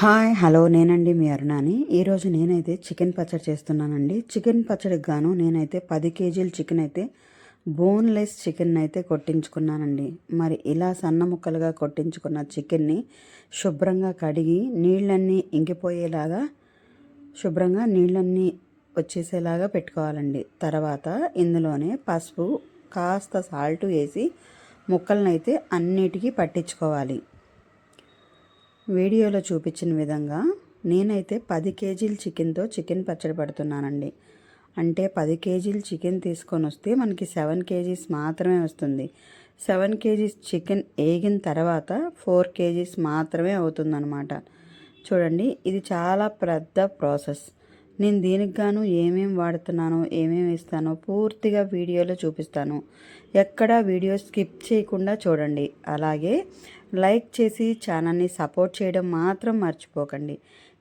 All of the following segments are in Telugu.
హాయ్ హలో నేనండి మీ అరుణాని. ఈరోజు నేనైతే చికెన్ పచ్చడి చేస్తున్నానండి. చికెన్ పచ్చడికి గాను నేనైతే పది కేజీల చికెన్ అయితే బోన్లెస్ చికెన్ అయితే కొట్టించుకున్నానండి. మరి ఇలా సన్న ముక్కలుగా కొట్టించుకున్న చికెన్ని శుభ్రంగా కడిగి నీళ్ళన్నీ ఇంకిపోయేలాగా శుభ్రంగా నీళ్ళన్నీ వచ్చేసేలాగా పెట్టుకోవాలండి. తర్వాత ఇందులోనే పసుపు కాస్త సాల్ట్ వేసి ముక్కలనైతే అయితే అన్నిటికీ పట్టించుకోవాలి. వీడియోలో చూపించిన విధంగా నేనైతే పది కేజీల చికెన్తో చికెన్ పచ్చడి పడుతున్నానండి. అంటే పది కేజీలు చికెన్ తీసుకొని వస్తే మనకి సెవెన్ కేజీస్ మాత్రమే వస్తుంది. సెవెన్ కేజీస్ చికెన్ వేగిన తర్వాత ఫోర్ కేజీస్ మాత్రమే అవుతుందన్నమాట. చూడండి ఇది చాలా పెద్ద ప్రాసెస్. నేను దీనికి గాను ఏమేమి వాడుతున్నానో ఏమేమి ఇస్తానో పూర్తిగా వీడియోలో చూపిస్తాను. ఎక్కడా వీడియో స్కిప్ చేయకుండా చూడండి. అలాగే లైక్ చేసి ఛానల్ని సపోర్ట్ చేయడం మాత్రం మర్చిపోకండి.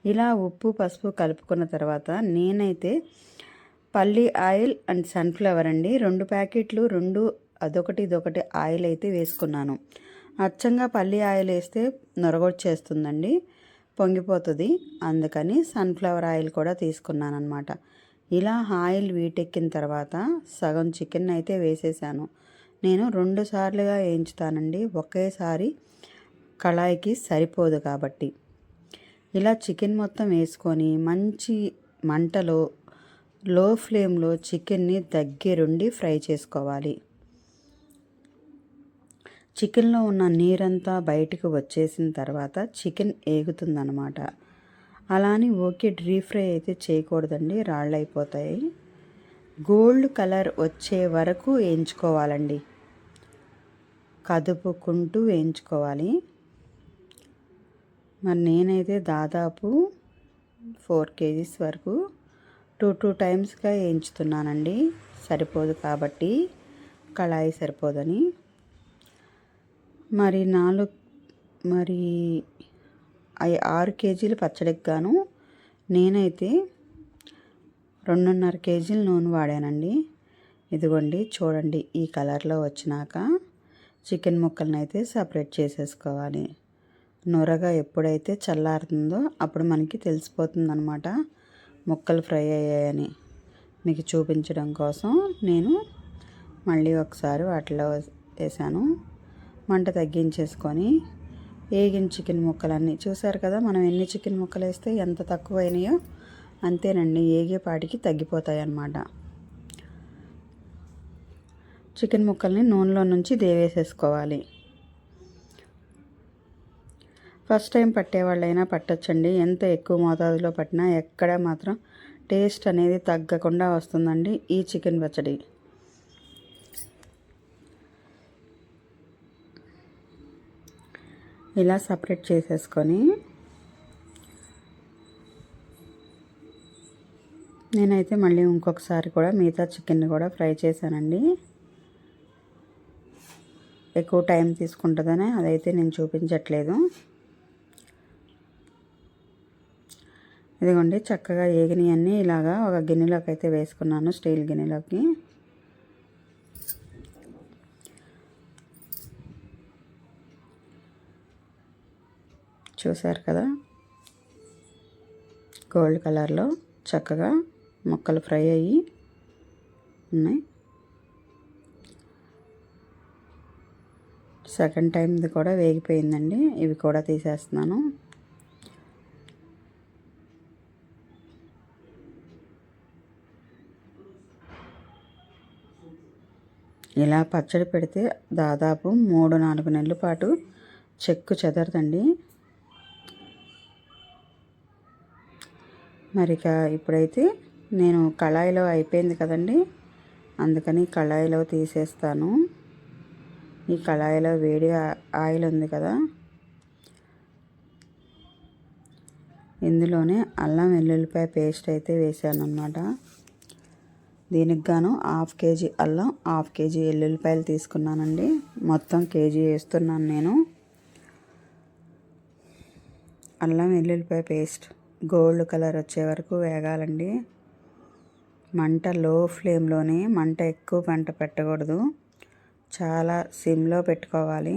ఇలా ఉప్పు పసుపు కలుపుకున్న తర్వాత నేనైతే పల్లి ఆయిల్ అండ్ సన్ఫ్లవర్ అండి. రెండు ప్యాకెట్లు రెండు అదొకటి ఇదొకటి ఆయిల్ అయితే వేసుకున్నాను. అచ్చంగా పల్లి ఆయిల్ వేస్తే నొరగొచ్చేస్తుందండి. పొంగిపోతుంది. అందుకని సన్ఫ్లవర్ ఆయిల్ కూడా తీసుకున్నాను అనమాట ఇలా ఆయిల్ వీటెక్కిన తర్వాత సగం చికెన్ అయితే వేసేసాను. నేను రెండు సార్లుగా వేయించుతానండి. ఒకేసారి కళాయికి సరిపోదు కాబట్టి. ఇలా చికెన్ మొత్తం వేసుకొని మంచి మంటలో లో ఫ్లేమ్లో చికెన్ని దగ్గరుండి ఫ్రై చేసుకోవాలి. చికెన్లో ఉన్న నీరంతా బయటకు వచ్చేసిన తర్వాత చికెన్ ఏగుతుందనమాట అలాని ఓకే డీప్ ఫ్రై అయితే చేయకూడదండి రాళ్ళు అయిపోతాయి గోల్డ్ కలర్ వచ్చే వరకు వేయించుకోవాలండి. కదుపుకుంటూ వేయించుకోవాలి. మరి నేనైతే దాదాపు ఫోర్ కేజీస్ వరకు టూ టూ టైమ్స్గా వేయించుతున్నానండి. సరిపోదు కాబట్టి కళాయి సరిపోదని. మరి నాలుగు మరి ఆరు కేజీలు పచ్చడికి గాను నేనైతే రెండున్నర కేజీలు నూనె వాడానండి. ఇదిగోండి చూడండి ఈ కలర్లో వచ్చినాక చికెన్ ముక్కలను అయితే సపరేట్ చేసేసుకోవాలి. నొరగా ఎప్పుడైతే చల్లారుతుందో అప్పుడు మనకి తెలిసిపోతుందనమాట ముక్కలు ఫ్రై అయ్యాయని. మీకు చూపించడం కోసం నేను మళ్ళీ ఒకసారి వాటిలో వేసాను. మంట తగ్గించేసుకొని వేగిన చికెన్ ముక్కలన్నీ చూసారు కదా మనం ఎన్ని చికెన్ ముక్కలు వేస్తే ఎంత తక్కువ అయినాయో అంతేనండి ఏగేపాటికి తగ్గిపోతాయి అన్నమాట చికెన్ ముక్కల్ని నూనెలో నుంచి దేవేసేసుకోవాలి. ఫస్ట్ టైం పట్టేవాళ్ళైనా పట్టచ్చండి ఎంత ఎక్కువ మోతాదులో పట్టినా ఎక్కడ మాత్రం టేస్ట్ అనేది తగ్గకుండా వస్తుందండి ఈ చికెన్ పచ్చడి. ఇలా సపరేట్ చేసేసుకొని నేనైతే మళ్ళీ ఇంకొకసారి కూడా మిగతా చికెన్ కూడా ఫ్రై చేశానండి. ఎక్కువ టైం తీసుకుంటుందని అదైతే నేను చూపించట్లేదు. ఇదిగోండి చక్కగా ఏగినవన్నీ ఇలాగా ఒక గిన్నెలోకి అయితే వేసుకున్నాను స్టీల్ గిన్నెలోకి. చూసారు కదా? గోల్డ్ కలర్లో చక్కగా ముక్కలు ఫ్రై అయ్యి ఉన్నాయి. సెకండ్ టైంది కూడా వేగిపోయిందండి. ఇవి కూడా తీసేస్తున్నాను. ఇలా పచ్చడి పెడితే దాదాపు మూడు నాలుగు నెలల పాటు చెక్కు చెదరదండి. మరి ఇక ఇప్పుడైతే నేను కళాయిలో అయిపోయింది కదండి. అందుకని కళాయిలో తీసేస్తాను. ఈ కళాయిలో వేడి ఆయిల్ ఉంది కదా. ఇందులోనే అల్లం వెల్లుల్లిపాయ పేస్ట్ అయితే వేసాను అనమాట దీనికి గాను హాఫ్ కేజీ అల్లం హాఫ్ కేజీ ఎల్లుల్లిపాయలు తీసుకున్నానండి. మొత్తం కేజీ వేస్తున్నాను నేను. అల్లం వెల్లుల్లిపాయ పేస్ట్. గోల్డ్ కలర్ వచ్చే వరకు వేగాలండి. మంట లో ఫ్లేమ్లోనే మంట ఎక్కువ మంట పెట్టకూడదు. చాలా సిమ్లో పెట్టుకోవాలి.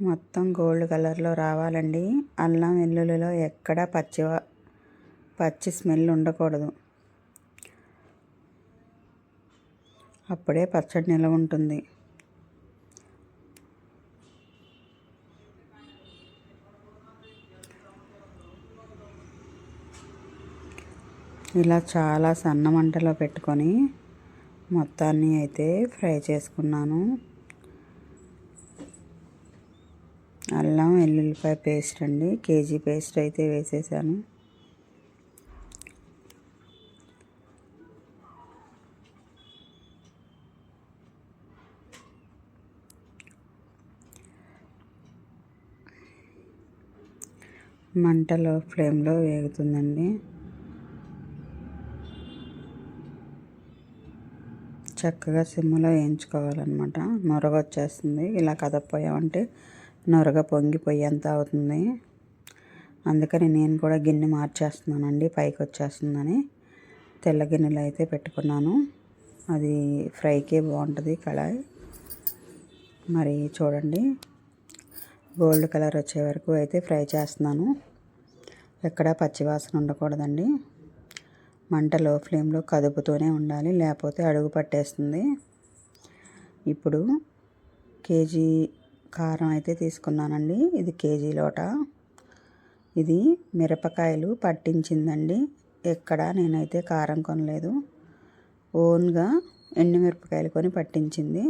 మొత్తం గోల్డ్ కలర్లో రావాలండి. అల్లం వెల్లుల్లిలో ఎక్కడ పచ్చి పచ్చి స్మెల్ ఉండకూడదు. అప్పుడే పచ్చడి నిలవ ఉంటుంది. ఇలా చాలా సన్న మంటలో పెట్టుకొని మొత్తాన్ని అయితే ఫ్రై చేసుకున్నాను. అల్లం వెల్లుల్లిపాయ పేస్ట్ అండి. కేజీ పేస్ట్ అయితే వేసేసాను. మంటలో ఫ్లేమ్లో వేగుతుందండి. చక్కగా సిమ్లో వేయించుకోవాలన్నమాట. నొరగ వచ్చేస్తుంది ఇలా కదపోయామంటే నొరగ పొంగిపోయేంత అవుతుంది. అందుకని నేను కూడా గిన్నె మార్చేస్తున్నానండి పైకి వచ్చేస్తుందని తెల్ల గిన్నెలు అయితే పెట్టుకున్నాను. అది ఫ్రైకే బాగుంటుంది కళాయి. మరి చూడండి. గోల్డ్ కలర్ వచ్చే వరకు అయితే ఫ్రై చేస్తున్నాను. ఎక్కడ పచ్చివాసన ఉండకూడదండి. మంట లో ఫ్లేమ్లో కదుపుతూనే ఉండాలి. లేకపోతే అడుగు పట్టేస్తుంది. ఇప్పుడు కేజీ కారం అయితే తీసుకున్నానండి. ఇది కేజీ లోట. ఇది మిరపకాయలు పట్టించిందండి. ఎక్కడ నేనైతే కారం కొనలేదు. ఓన్గా ఎండుమిరపకాయలు కొని పట్టించింది.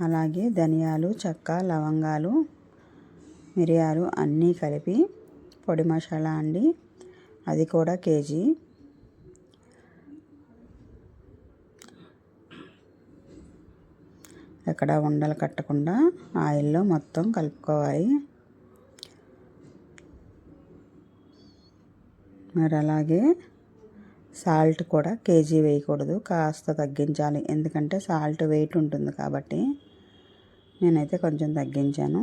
అలాగే ధనియాలు చెక్క లవంగాలు మిరియాలు అన్నీ కలిపి పొడి మసాలా అండి. అది కూడా కేజీ. ఎక్కడ ఉండలు కట్టకుండా ఆయిల్లో మొత్తం కలుపుకోవాలి. మరి అలాగే సాల్ట్ కూడా కేజీ వేయకూడదు కాస్త తగ్గించాలి. ఎందుకంటే సాల్ట్ వెయిట్ ఉంటుంది కాబట్టి నేనైతే కొంచెం తగ్గించాను.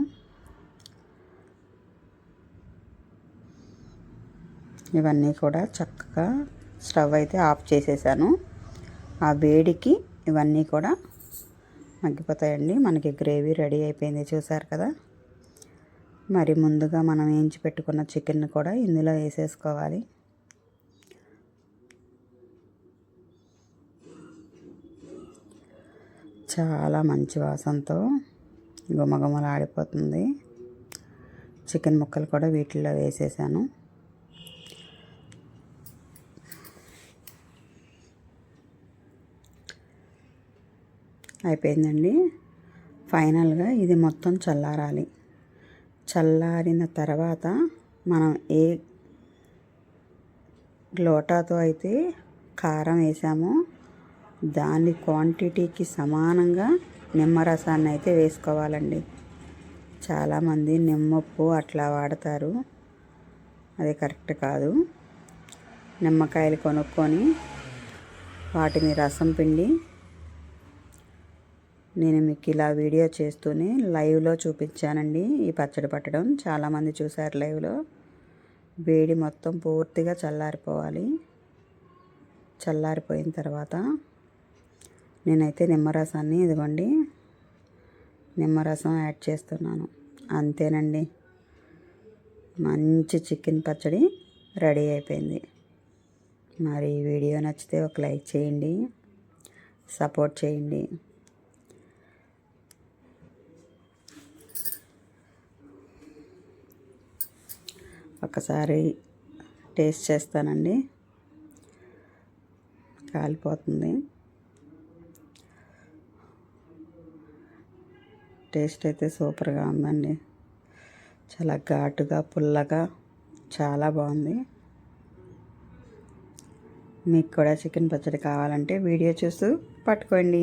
ఇవన్నీ కూడా చక్కగా స్టవ్ అయితే ఆఫ్ చేసేసాను. ఆ వేడికి ఇవన్నీ కూడా మగ్గిపోతాయండి. మనకి గ్రేవీ రెడీ అయిపోయింది చూసారు కదా. మరి ముందుగా మనం వేయించి పెట్టుకున్న చికెన్ కూడా ఇందులో వేసేసుకోవాలి. చాలా మంచి వాసనతో గుమగుమలాడిపోతుంది. చికెన్ ముక్కలు కూడా వీటిల్లో వేసేసాను. అయిపోయిందండి. ఫైనల్గా ఇది మొత్తం చల్లారాలి. చల్లారిన తర్వాత మనం ఏ లోటాతో అయితే కారం వేసామో దాని క్వాంటిటీకి సమానంగా నిమ్మరసాన్ని అయితే వేసుకోవాలండి. చాలామంది నిమ్మప్పు అట్లా వాడతారు. అది కరెక్ట్ కాదు. నిమ్మకాయలు కొనుక్కొని వాటిని రసం పిండి నేను మీకు ఇలా వీడియో చేస్తూనే లైవ్లో చూపించానండి. ఈ పచ్చడి పట్టడం చాలామంది చూశారు లైవ్లో. వేడి మొత్తం పూర్తిగా చల్లారిపోవాలి. చల్లారిపోయిన తర్వాత నేనైతే నిమ్మరసాన్ని ఇదిగోండి నిమ్మరసం యాడ్ చేస్తున్నాను. అంతేనండి. మంచి చికెన్ పచ్చడి రెడీ అయిపోయింది. మరి వీడియో నచ్చితే ఒక లైక్ చేయండి సపోర్ట్ చేయండి. ఒకసారి టేస్ట్ చేస్తానండి. కాలిపోతుంది. టేస్ట్ అయితే సూపర్గా ఉందండి. చాలా ఘాటుగా పుల్లగా చాలా బాగుంది. మీకు కూడా చికెన్ పచ్చడి కావాలంటే వీడియో చూస్తూ పట్టుకోండి.